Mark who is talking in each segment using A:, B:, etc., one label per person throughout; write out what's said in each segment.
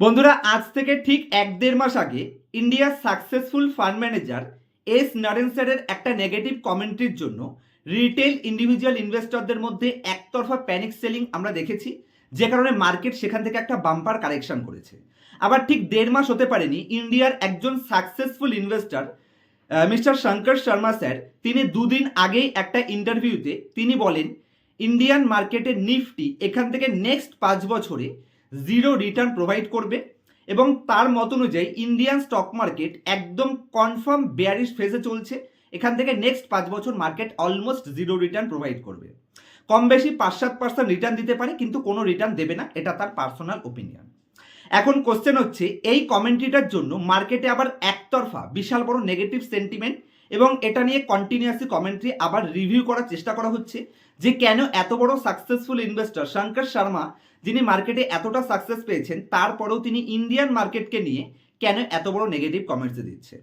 A: বন্ধুরা, আজ থেকে ঠিক এক দেড় মাস আগে ইন্ডিয়ার successful fund manager S Naren স্যারের একটা নেগেটিভ কমেন্ট্রির জন্য রিটেল ইন্ডিভিজুয়াল ইনভেস্টরদের মধ্যে একতরফা প্যানিক সেলিং আমরা দেখেছি, যে কারণে মার্কেট সেখান থেকে একটা বাম্পার কারেকশন করেছে। আবার ঠিক দেড় মাস হতে পারেনি ইন্ডিয়ার একজন successful investor mister Shankar Sharma sir, তিনি দুদিন আগেই একটা ইন্টারভিউতে তিনি বলেন ইন্ডিয়ান মার্কেটের নিফটি এখান থেকে নেক্সট পাঁচ বছরে জিরো রিটার্ন প্রোভাইড করবে এবং তার মত অনুযায়ী ইন্ডিয়ান স্টক মার্কেট একদম কনফার্ম বেয়ারিশ ফেজে চলছে। এখান থেকে নেক্সট পাঁচ বছর market almost zero return provide করবে। কম বেশি পাঁচ সাত পার্সেন্ট রিটার্ন দিতে পারে, কিন্তু কোনো রিটার্ন দেবে না, এটা তার পার্সোনাল ওপিনিয়ন এখন কোশ্চেন হচ্ছে, এই কমেন্ট্রিটার জন্য মার্কেটে আবার একতরফা বিশাল বড় নেগেটিভ সেন্টিমেন্ট এবং এটা নিয়ে কন্টিনিউয়াসলি কমেন্ট্রি আবার রিভিউ করার চেষ্টা করা হচ্ছে যে কেন এত বড় সাকসেসফুল ইনভেস্টর শঙ্কর শর্মা যিনি মার্কেটে এতটা সাকসেস পেয়েছেন, তারপরেও তিনি ইন্ডিয়ান মার্কেটকে নিয়ে কেন এত বড় নেগেটিভ কমেন্টস দিচ্ছে?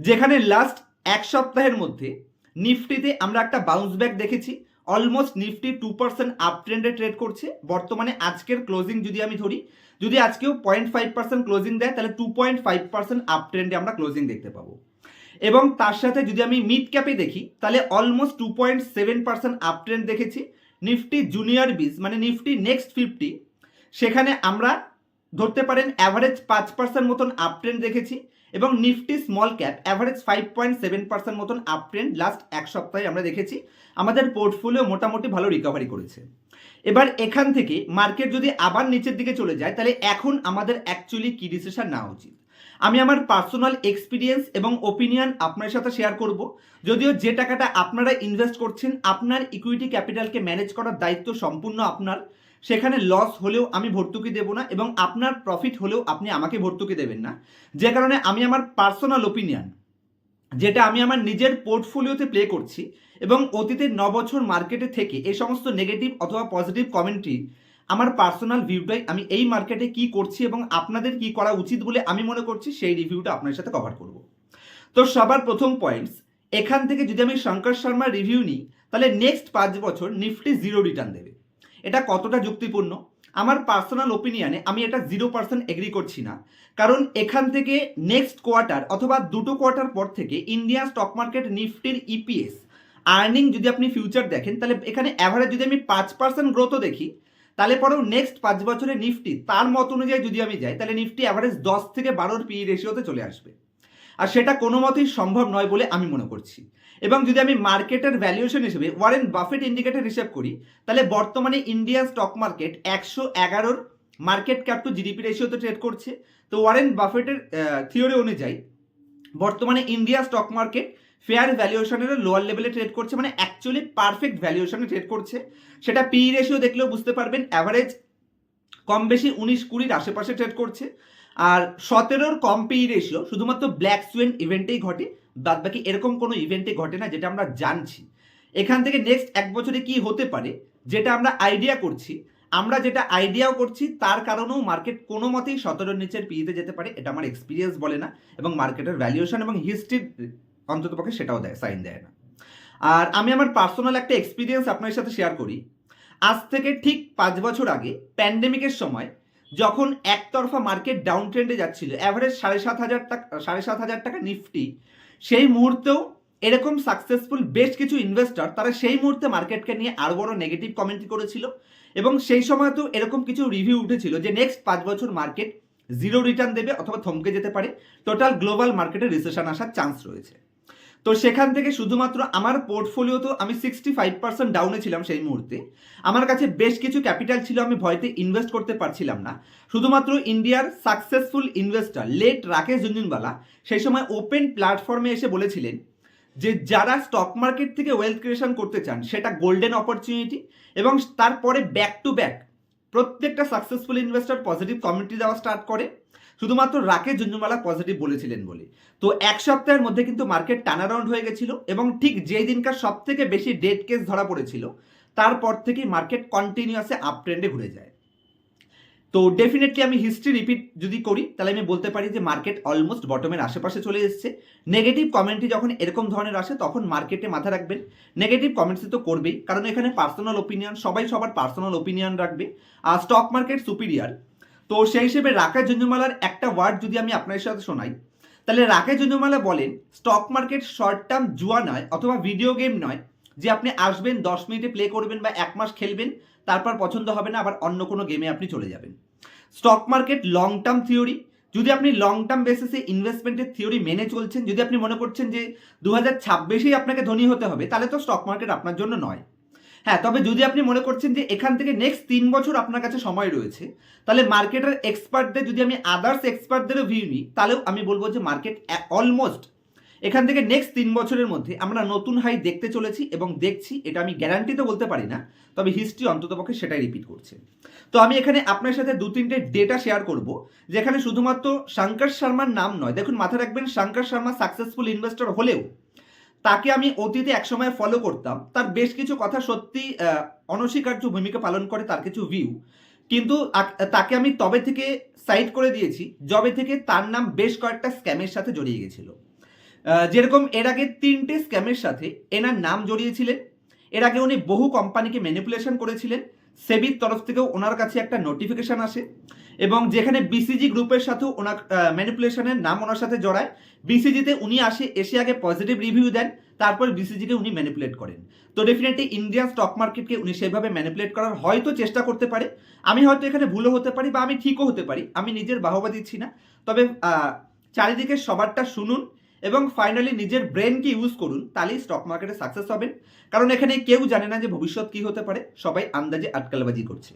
A: যেখানে লাস্ট এক সপ্তাহের মধ্যে নিফটিতে আমরা একটা বাউন্স ব্যাক দেখেছি almost Nifty two percent up ট্রেন্ডে ট্রেড করছে। বর্তমানে আজকের ক্লোজিং যদি আমি ধরি, যদি আজকেও পয়েন্ট ফাইভ পার্সেন্ট ক্লোজিং দেয়, তাহলে two point five percent up ট্রেন্ডে আমরা ক্লোজিং দেখতে পাবো। এবং তার সাথে যদি আমি মিড ক্যাপে দেখি, তাহলে almost two point seven percent up trend দেখেছি। নিফটি জুনিয়র বিস মানে নিফটি নেক্সট ফিফটি, সেখানে আমরা ধরতে পারেন অ্যাভারেজ পাঁচ পার্সেন্ট মতন আপ ট্রেন্ড দেখেছি এবং Nifty small cap average five point seven percent মতন আপ ট্রেন্ড লাস্ট এক সপ্তাহে আমরা দেখেছি। আমাদের পোর্টফোলিও মোটামুটি ভালো রিকভারি করেছে। এবার এখান থেকে মার্কেট যদি আবার নিচের দিকে চলে যায়, তাহলে এখন আমাদের অ্যাকচুয়ালি কি ডিসিশন নেওয়া উচিত? আমি আমার পার্সোনাল এক্সপিরিয়েন্স এবং ওপিনিয়ন আপনার সাথে শেয়ার করব। যদিও যে টাকাটা আপনারা ইনভেস্ট করছেন, আপনার ইকুইটি ক্যাপিটালকে ম্যানেজ করার দায়িত্ব সম্পূর্ণ আপনার। সেখানে লস হলেও আমি ভর্তুকি দেব না এবং আপনার প্রফিট হলেও আপনি আমাকে ভর্তুকি দেবেন না। যে কারণে আমি আমার পার্সোনাল ওপিনিয়ন যেটা আমি আমার নিজের পোর্টফোলিওতে প্লে করছি এবং অতীতের ন বছর মার্কেটে থেকে এই সমস্ত নেগেটিভ অথবা পজিটিভ কমেন্ট্রি আমার পার্সোনাল ভিউটাই আমি এই মার্কেটে কি করছি এবং আপনাদের কি করা উচিত বলে আমি মনে করছি, সেই রিভিউটা আপনার সাথে কভার করব। তো সবার প্রথম পয়েন্টস এখান থেকে যদি আমি শঙ্কর শর্মার রিভিউ নিই, তাহলে নেক্সট পাঁচ বছর নিফটি জিরো রিটার্ন দেবে। এটা কতটা যুক্তিপূর্ণ? আমার পার্সোনাল ওপিনিয়নে আমি এটা জিরো পার্সেন্ট এগ্রি করছি না। কারণ এখান থেকে নেক্সট কোয়ার্টার অথবা দুটো কোয়ার্টার পর থেকে ইন্ডিয়ান স্টক মার্কেট নিফটির ইপিএস আর্নিং যদি আপনি ফিউচার দেখেন, তাহলে এখানে অ্যাভারেজ যদি আমি পাঁচ পার্সেন্ট গ্রোথও দেখি তাহলে পরেও নেক্সট পাঁচ বছরে নিফটি তার মত অনুযায়ী যদি আমি যাই, তাহলে নিফটি অ্যাভারেজ দশ থেকে বারোর পি রেশিওতে চলে আসবে। আর সেটা কোনো মতেই সম্ভব নয় বলে আমি মনে করছি। এবং যদি আমি মার্কেটের ভ্যালুয়েশন হিসেবে ওয়ারেন বাফেট ইন্ডিকেটর হিসেব করি, তাহলে বর্তমানে ইন্ডিয়ান স্টক মার্কেট একশো এগারোর মার্কেট ক্যাপ টু জিডিপি রেশিওতে ট্রেড করছে। তো ওয়ারেন বাফেটের থিওরি অনুযায়ী বর্তমানে ইন্ডিয়া স্টক মার্কেট ফেয়ার ভ্যালুয়েশনের লোয়ার লেভেলে ট্রেড করছে মানে অ্যাকচুয়ালি পারফেক্ট ভ্যালুয়েশনে ট্রেড করছে। সেটা পি রেশিও দেখলেও বুঝতে পারবেন অ্যাভারেজ কম বেশি উনিশ কুড়ির আশেপাশে ট্রেড করছে। আর সতেরোর কম পি রেশিও শুধুমাত্র ব্ল্যাক সুয়েন ইভেন্টেই ঘটে বাদ বাকি এরকম কোনো ইভেন্টে ঘটে না, যেটা আমরা জানছি। এখান থেকে নেক্সট এক বছরে কি হতে পারে, যেটা আমরা আইডিয়া করছি, আমরা যেটা আইডিয়াও করছি, তার কারণেও মার্কেট কোনো মতেই সতেরোর নিচের পিতে যেতে পারে, এটা আমার এক্সপিরিয়েন্স বলে না, এবং মার্কেটের ভ্যালুয়েশন এবং হিস্ট্রির অন্তত পক্ষে সেটাও দেয় সাইন দেয় না। আর আমি আমার পার্সোনাল একটা এক্সপিরিয়েন্স আপনার সাথে শেয়ার করি। আজ থেকে ঠিক পাঁচ বছর আগে প্যান্ডেমিকের সময় যখন একতরফা মার্কেট ডাউন ট্রেন্ডে যাচ্ছিল অ্যাভারেজ সাড়ে সাত হাজার টাকা, সাড়ে সাত হাজার টাকা নিফটি সেই মুহূর্তেও এরকম সাকসেসফুল বেশ কিছু ইনভেস্টর তারা সেই মুহূর্তে মার্কেটকে নিয়ে আরও বড় নেগেটিভ কমেন্ট করেছিল এবং সেই সময় তো এরকম কিছু রিভিউ উঠেছিল যে নেক্সট পাঁচ বছর মার্কেট জিরো রিটার্ন দেবে অথবা থমকে যেতে পারে। টোটাল গ্লোবাল মার্কেটে রিসেশন আসার চান্স রয়েছে। তো সেখান থেকে শুধুমাত্র আমার পোর্টফোলিও তো আমি সিক্সটি ফাইভ পার্সেন্ট ডাউনে ছিলাম সেই মুহূর্তে। আমার কাছে বেশ কিছু ক্যাপিটাল ছিল, আমি ভয়তে ইনভেস্ট করতে পারছিলাম না। শুধুমাত্র ইন্ডিয়ার successful investor late Rakesh Jhunjhunwala সেই সময় ওপেন প্ল্যাটফর্মে এসে বলেছিলেন যে, যারা স্টক মার্কেট থেকে ওয়েলথ ক্রিয়েশন করতে চান, সেটা গোল্ডেন অপরচুনিটি এবং তারপরে ব্যাক টু ব্যাক প্রত্যেকটা সাকসেসফুল ইনভেস্টর পজিটিভ কমিউনিটি দেওয়া স্টার্ট করে। শুধুমাত্র রাকেশ জুঞ্জুমালা পজিটিভ বলেছিলেন বলে। তো এক সপ্তাহের মধ্যে কিন্তু মার্কেট টার্নারাউন্ড হয়ে গেছিল এবং ঠিক যেই দিনকার সব থেকে বেশি ডেড কেস ধরা পড়েছিল, তারপর থেকেই মার্কেট কন্টিনিউয়াসে আপ ট্রেন্ডে ঘুরে যায়। তো ডেফিনেটলি আমি হিস্ট্রি রিপিট যদি করি, তাহলে আমি বলতে পারি যে মার্কেট অলমোস্ট বটমের আশেপাশে চলে এসেছে। নেগেটিভ কমেন্টই যখন এরকম ধরনের আসে, তখন মার্কেটে মাথা রাখবেন। নেগেটিভ কমেন্টস তো করবেই, কারণ এখানে পার্সোনাল ওপিনিয়ন সবাই সবার পার্সোনাল ওপিনিয়ন রাখবে। আর স্টক মার্কেট সুপিরিয়ার তো সেই হিসেবে রাকেশ জঞ্জুমালার একটা ওয়ার্ড যদি আমি আপনার সাথে শোনাই, তাহলে রাকেশ জঞ্জুমালা বলেন স্টক মার্কেট শর্ট টার্ম জুয়া নয় অথবা ভিডিও গেম নয়, যে আপনি আসবেন, দশ মিনিটে প্লে করবেন বা এক মাস খেলবেন, তারপর পছন্দ হবে না, আবার অন্য কোনো গেমে আপনি চলে যাবেন। Stock market long term theory যদি আপনি লং টার্ম বেসিসে ইনভেস্টমেন্টের থিওরি মেনে চলছেন, যদি আপনি মনে করছেন যে দু হাজার আপনাকে ধনী হতে হবে, তাহলে তো স্টক মার্কেট আপনার জন্য নয়। হ্যাঁ তবে যদি আপনি মনে করছেন যে এখান থেকে নেক্সট তিন বছর আপনার কাছে সময় রয়েছে, তাহলে মার্কেটের এক্সপার্টদের যদি আমি আদার্স এক্সপার্টদেরও ভিউ নিই, তাহলেও আমি বলব যে মার্কেট অলমোস্ট এখান থেকে নেক্সট তিন বছরের মধ্যে আমরা নতুন হাই দেখতে চলেছি এবং দেখছি, এটা আমি গ্যারান্টি তো বলতে পারি না, তবে হিস্ট্রি অন্ততপক্ষে সেটাই রিপিট করছে। তো আমি এখানে আপনার সাথে দু তিনটে ডেটা শেয়ার করব, যেখানে শুধুমাত্র শঙ্কর শর্মার নাম নয়, দেখুন মাথায় রাখবেন, শঙ্কর শর্মা সাকসেসফুল ইনভেস্টর হলেও তাকে আমি অতীতে একসময় ফলো করতাম। তার বেশ কিছু কথা সত্যি অনস্বীকার্য ভূমিকা পালন করে তার কিছু ভিউ কিন্তু তাকে আমি তবে থেকে সাইড করে দিয়েছি, যবে থেকে তার নাম বেশ কয়েকটা স্ক্যামের সাথে জড়িয়ে গেছিল। যেরকম এর আগে তিনটে স্ক্যামের সাথে এনার নাম জড়িয়েছিলেন, এর আগে উনি বহু কোম্পানিকে ম্যানিপুলেশন করেছিলেন, সেবির তরফ থেকেও ওনার কাছে একটা নোটিফিকেশন আসে। এবং যেখানে বিসিজি গ্রুপের সাথে ওনার ম্যানিপুলেশনের নাম ওনার সাথে জড়ায় বিসিজিতে উনি আসে, এসে আগে পজিটিভ রিভিউ দেন, তারপর বিসিজিকে উনি ম্যানিপুলেট করেন। তো ডেফিনেটলি ইন্ডিয়ান স্টক মার্কেটকে উনি সেভাবে ম্যানিপুলেট করার হয়তো চেষ্টা করতে পারে। আমি হয়তো এখানে ভুলও হতে পারি বা আমি ঠিকও হতে পারি, আমি নিজের বাহবা দিচ্ছি না। তবে চারিদিকে সবারটা শুনুন এবং ফাইনালি নিজের ব্রেনকে ইউজ করুন, তাহলেই স্টক মার্কেটে সাকসেস হবেন। কারণ এখানে কেউ জানে না যে ভবিষ্যৎ কি হতে পারে, সবাই আন্দাজে আটকালবাজি করছে।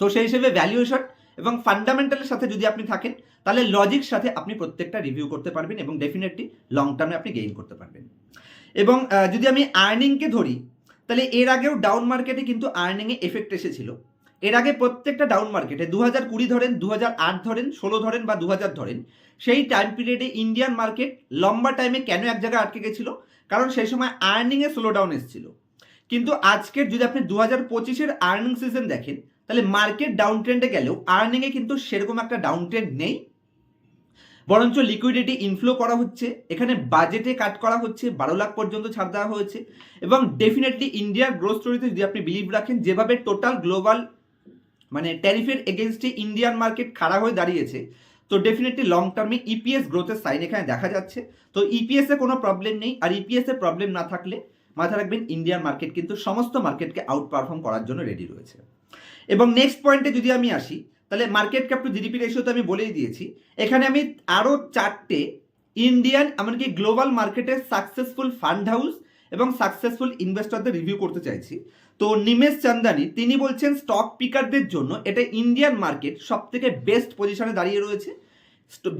A: তো সেই হিসেবে ভ্যালুয়েশন এবং ফান্ডামেন্টালের সাথে যদি আপনি থাকেন, তাহলে লজিক সাথে আপনি প্রত্যেকটা রিভিউ করতে পারবেন এবং ডেফিনেটলি লং টার্মে আপনি গেইন করতে পারবেন। এবং যদি আমি আর্নিংকে ধরি, তাহলে এর আগেও ডাউন মার্কেটে কিন্তু আর্নিংয়ে এফেক্ট এসেছিল। এর আগে প্রত্যেকটা ডাউন মার্কেটে দু হাজার কুড়ি ধরেন দু হাজার আট ধরেন, ষোলো ধরেন বা দু হাজার ধরেন, সেই টাইম পিরিয়ডে ইন্ডিয়ান মার্কেট লম্বা টাইমে কেন এক জায়গায় আটকে গেছিল? কারণ সেই সময় আর্নিংয়ে স্লো ডাউন এসেছিল। কিন্তু আজকের যদি আপনি দু হাজার পঁচিশের আর্নিং সিজন দেখেন তাহলে মার্কেট ডাউন ট্রেন্ডে গেলেও আর্নিংয়ে কিন্তু সেরকম একটা ডাউন ট্রেন্ড নেই। বরঞ্চ লিকুইডিটি ইনফ্লো করা হচ্ছে, এখানে বাজেটে কাট করা হচ্ছে, বারো লাখ পর্যন্ত ছাড় দেওয়া হয়েছে এবং ডেফিনেটলি ইন্ডিয়ার গ্রোথ স্টোরিতে যদি আপনি বিলিভ রাখেন, যেভাবে টোটাল গ্লোবাল মানে ট্যারিফের এগেনস্টে ইন্ডিয়ান মার্কেট খাড়া হয়ে দাঁড়িয়েছে, তো ডেফিনেটলি লং টার্মে ইপিএস গ্রোথের সাইন এখানে দেখা যাচ্ছে। তো ইপিএস এ কোনো প্রবলেম নেই, আর ইপিএস এ প্রবলেম না থাকলে মাথা রাখবেন ইন্ডিয়ান মার্কেট কিন্তু সমস্ত মার্কেটকে আউট পারফর্ম করার জন্য রেডি রয়েছে। এবং নেক্সট পয়েন্টে যদি আমি আসি, তাহলে market cap to GDP ratio তো আমি বলেই দিয়েছি। এখানে আমি আরও চারটে ইন্ডিয়ান এমনকি গ্লোবাল মার্কেটের সাকসেসফুল ফান্ড হাউস এবং সাকসেসফুল ইনভেস্টরদের রিভিউ করতে চাইছি। তো নিমেশ চান্দানি, তিনি বলছেন স্টক পিকারদের জন্য এটা ইন্ডিয়ান মার্কেট সব থেকে বেস্ট পজিশনে দাঁড়িয়ে রয়েছে।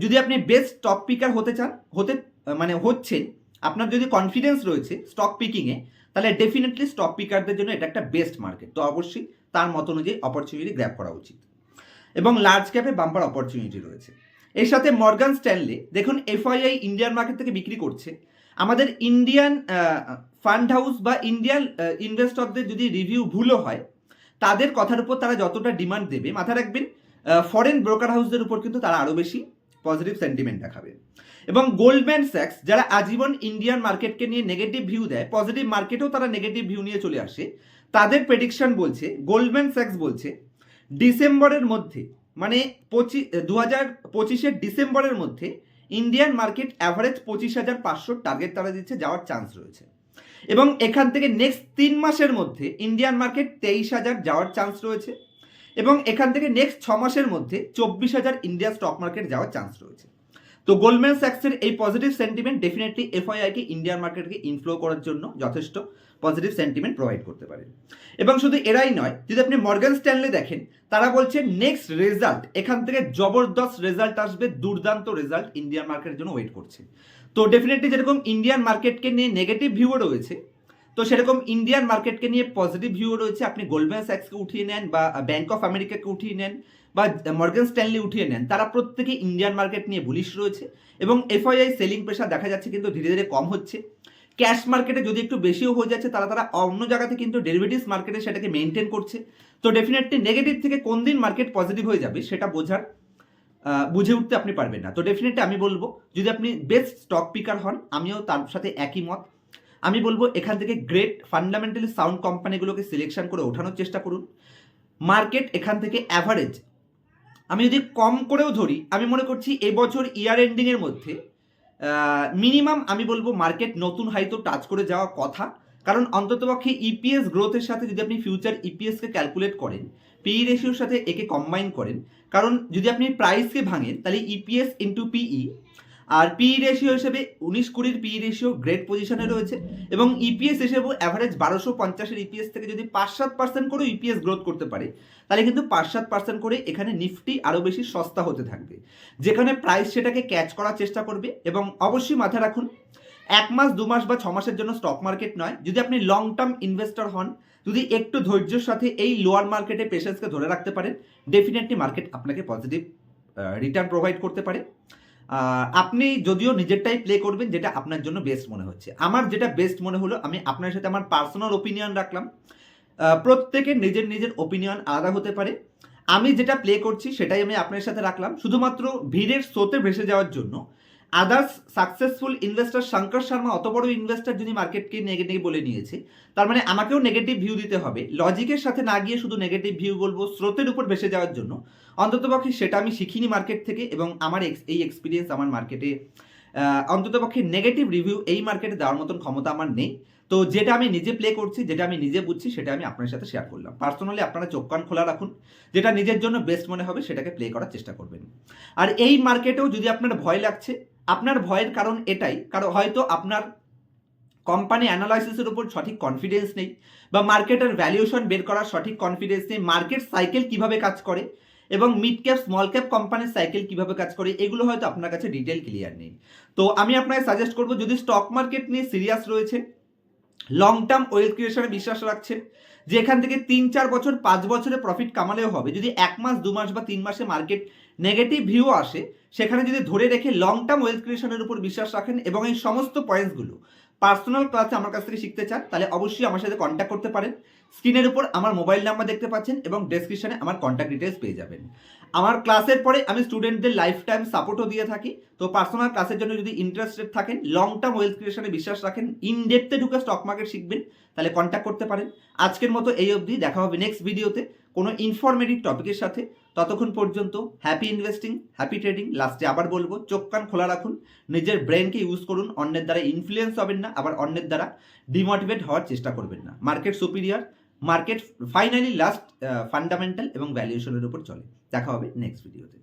A: যদি আপনি বেস্ট স্টক পিকার হতে চান, হতে মানে হচ্ছেন, আপনার যদি কনফিডেন্স রয়েছে স্টক পিকিংয়ে তাহলে ডেফিনেটলি স্টক পিকারদের জন্য এটা একটা বেস্ট মার্কেট তো অবশ্যই তার মত অনুযায়ী অপরচুনিটি গ্র্যাব করা উচিত। এবং লার্জ ক্যাপে বাম্পার অপরচুনিটি রয়েছে। এর সাথে মর্গান স্ট্যানলে দেখুন এফআইআই ইন্ডিয়ান মার্কেট থেকে বিক্রি করছে। আমাদের ইন্ডিয়ান ফান্ড হাউস বা ইন্ডিয়ান ইনভেস্টরদের যদি রিভিউ ভুলও হয়, তাদের কথার উপর তারা যতটা ডিমান্ড দেবে, মাথায় রাখবেন ফরেন ব্রোকার হাউসদের উপর কিন্তু তারা আরও বেশি পজিটিভ সেন্টিমেন্ট দেখাবে। এবং গোল্ডম্যান স্যাক্স যারা আজীবন ইন্ডিয়ান মার্কেটকে নিয়ে নেগেটিভ ভিউ দেয় পজিটিভ মার্কেটেও তারা নেগেটিভ ভিউ নিয়ে চলে আসে। তাদের প্রেডিকশন বলছে গোল্ডম্যান স্যাক্স বলছে, ডিসেম্বরের মধ্যে মানে পঁচিশ দু হাজার ডিসেম্বরের মধ্যে ইন্ডিয়ান মার্কেট অ্যাভারেজ পঁচিশ হাজার পাঁচশো টার্গেট তারা দিচ্ছে, যাওয়ার চান্স রয়েছে। এবং এখান থেকে নেক্সট তিন মাসের মধ্যে ইন্ডিয়ান মার্কেট তেইশ হাজার যাওয়ার চান্স রয়েছে, এবং এখান থেকে নেক্সট ছ মাসের মধ্যে চব্বিশ হাজার ইন্ডিয়া স্টক মার্কেট যাওয়ার চান্স রয়েছে। তো গোল্ডম্যান স্যাক্সের এই পজিটিভ সেন্টিমেন্ট ডেফিনেটলি এফআইআইকে ইন্ডিয়ান মার্কেটকে ইনফ্লো করার জন্য যথেষ্ট পজিটিভ সেন্টিমেন্ট প্রোভাইড করতে পারে। এবং শুধু এরাই নয়, যদি আপনি মর্গান স্ট্যানলে দেখেন, তারা বলছে নেক্সট রেজাল্ট এখান থেকে জবরদস্ত রেজাল্ট আসবে, দুর্দান্ত রেজাল্ট ইন্ডিয়ান মার্কেটের জন্য ওয়েট করছে। তো ডেফিনেটলি যেরকম ইন্ডিয়ান মার্কেটকে নিয়ে নেগেটিভ ভিউও রয়েছে, তো সেরকম ইন্ডিয়ান মার্কেটকে নিয়ে পজিটিভ ভিউ রয়েছে। আপনি গোল্ডম্যান স্যাক্সকে উঠিয়ে নেন বা ব্যাংক অফ আমেরিকাকে উঠিয়ে নেন বা মর্গান স্ট্যানলি উঠিয়ে নেন, তারা প্রত্যেকে ইন্ডিয়ান মার্কেট নিয়ে বুলিশ রয়েছে এবং এফআইআই সেলিং প্রেশার দেখা যাচ্ছে কিন্তু ধীরে ধীরে কম হচ্ছে। ক্যাশ মার্কেটে যদি একটু বেশিও হয়ে যাচ্ছে তারা তারা অন্য জায়গাতে কিন্তু ডেরিভেটিভস মার্কেটে সেটাকে মেনটেন করছে। তো ডেফিনেটলি নেগেটিভ থেকে কোন দিন মার্কেট পজিটিভ হয়ে যাবে, সেটা বোঝার বুঝে উঠতে আপনি পারবেন না। তো ডেফিনেটলি আমি বলব, যদি আপনি বেস্ট স্টক পিকার হন, আমিও তার সাথে একই মত। আমি বলব, এখান থেকে গ্রেট ফান্ডামেন্টালি সাউন্ড কোম্পানিগুলোকে সিলেকশন করে ওঠানোর চেষ্টা করুন। মার্কেট এখান থেকে অ্যাভারেজ আমি যদি কম করেও ধরি, আমি মনে করছি এবছর ইয়ার এন্ডিংয়ের মধ্যে মিনিমাম আমি বলব মার্কেট নতুন হাই তো টাচ করে যাওয়া কথা। কারণ অন্ততপক্ষে ইপিএস গ্রোথের সাথে যদি আপনি ফিউচার ইপিএসকে ক্যালকুলেট করেন পিই রেশিওর সাথে একে কম্বাইন করেন, কারণ যদি আপনি প্রাইসকে ভাঙেন, তাহলে ইপিএস ইন্টু পিই আর পিই রেশিও হিসেবে উনিশ কুড়ির পিই রেশিও গ্রেট পজিশনে রয়েছে এবং ইপিএস হিসেবেও অ্যাভারেজ বারোশো পঞ্চাশের ইপিএস থেকে যদি পাঁচ সাত পার্সেন্ট করেও ইপিএস গ্রোথ করতে পারে, তাহলে কিন্তু পাঁচ সাত পার্সেন্ট করে এখানে নিফটি আরও বেশি সস্তা হতে থাকবে, যেখানে প্রাইস সেটাকে ক্যাচ করার চেষ্টা করবে এবং অবশ্যই মাথায় রাখুন, এক মাস, দু মাস বা ছ মাসের জন্য স্টক মার্কেট নয়, যদি আপনি লং টার্ম ইনভেস্টর হন, যদি একটু ধৈর্যের সাথে এই লোয়ার মার্কেটে পেশেন্সকে ধরে রাখতে পারেন ডেফিনেটলি মার্কেট আপনাকে পজিটিভ রিটার্ন প্রোভাইড করতে পারে। আপনি যদিও নিজেরটাই প্লে করবেন, যেটা আপনার জন্য বেস্ট মনে হচ্ছে। আমার যেটা বেস্ট মনে হলো, আমি আপনার সাথে আমার পার্সোনাল ওপিনিয়ন রাখলাম। প্রত্যেকের নিজের নিজের ওপিনিয়ন আলাদা হতে পারে। আমি যেটা প্লে করছি, সেটাই আমি আপনার সাথে রাখলাম। শুধুমাত্র ভিড়ের স্রোতে ভেসে যাওয়ার জন্য। Others successful investor Shankar Sharma অত বড় ইনভেস্টর যিনি মার্কেটকে নেগেটিভ বলে নিয়েছে। তার মানে আমাকেও নেগেটিভ ভিউ দিতে হবে। লজিকের সাথে না গিয়ে শুধু নেগেটিভ ভিউ বলব, স্রোতের উপর ভেসে যাওয়ার জন্য। অন্ততপক্ষে সেটা আমি শিখিনি মার্কেট থেকে এবং আমার এই এক্সপিরিয়েন্স আমার মার্কেটে অন্ততপক্ষে নেগেটিভ রিভিউ এই মার্কেটে দেওয়ার মতন ক্ষমতা আমার নেই। তো যেটা আমি নিজে প্লে করছি, যেটা আমি নিজে বুঝছি, সেটা আমি আপনার সাথে শেয়ার করলাম। পার্সোনালি আপনারা চোখ কান খোলা রাখুন। যেটা নিজের জন্য বেস্ট মনে হবে, সেটাকে প্লে করার চেষ্টা করবেন। আর এই মার্কেটেও যদি আপনার ভয় লাগছে আপনার ভয়ের কারণ এটাই, কারণ হয়তো আপনার কোম্পানি অ্যানালাইসিসের উপর সঠিক কনফিডেন্স নেই বা মার্কেটের ভ্যালুয়েশন বের করার সঠিক কনফিডেন্স নেই মার্কেট সাইকেল কীভাবে কাজ করে এবং মিড ক্যাপ স্মল ক্যাপ কোম্পানির সাইকেল কীভাবে কাজ করে, এগুলো হয়তো আপনার কাছে ডিটেল ক্লিয়ার নেই। তো আমি আপনাকে সাজেস্ট করব, যদি স্টক মার্কেট নিয়ে সিরিয়াস রয়েছে লং টার্ম ওয়েলথ ক্রিয়েশনে বিশ্বাস রাখছেন যে এখান থেকে তিন, চার বছর, পাঁচ বছরে প্রফিট কামালেও হবে। যদি এক মাস, দু মাস বা তিন মাসে মার্কেট নেগেটিভ ভিউ আসে, সেখানে যদি ধরে রেখে লং টার্ম ওয়েলথ ক্রিয়েশনের উপর বিশ্বাস রাখেন এবং এই সমস্ত পয়েন্টসগুলো পার্সোনাল ক্লাসে আমার কাছ থেকে শিখতে চান, তাহলে অবশ্যই আমার সাথে কন্ট্যাক্ট করতে পারেন। স্ক্রিনের উপর আমার মোবাইল নাম্বার দেখতে পাচ্ছেন এবং ডেসক্রিপশনে আমার কন্ট্যাক্ট ডিটেলস পেয়ে যাবেন। আমার ক্লাসের পরে আমি স্টুডেন্টদের লাইফ টাইম সাপোর্টও দিয়ে থাকি। তো পার্সোনাল ক্লাসের জন্য যদি ইন্টারেস্টেড থাকেন লং টার্ম ওয়েলথ ক্রিয়েশনে বিশ্বাস রাখেন ইন ডেপথে ঢুকে স্টক মার্কেট শিখবেন, তাহলে কন্ট্যাক্ট করতে পারেন। আজকের মতো এই অবধি, দেখা হবে নেক্সট ভিডিওতে কোনো ইনফরমেটিভ টপিকের সাথে। ততক্ষণ পর্যন্ত হ্যাপি ইনভেস্টিং হ্যাপি ট্রেডিং লাস্টে আবার বলব, চোখ কান খোলা রাখুন, নিজের ব্রেনকে ইউজ করুন, অন্যের দ্বারা ইনফ্লুয়েন্স হবেন না, আবার অন্যের দ্বারা ডিমোটিভেট হওয়ার চেষ্টা করবেন না। Market superior market finally last fundamental এবং ভ্যালুয়েশনের উপর চলে। দেখা হবে নেক্সট ভিডিওতে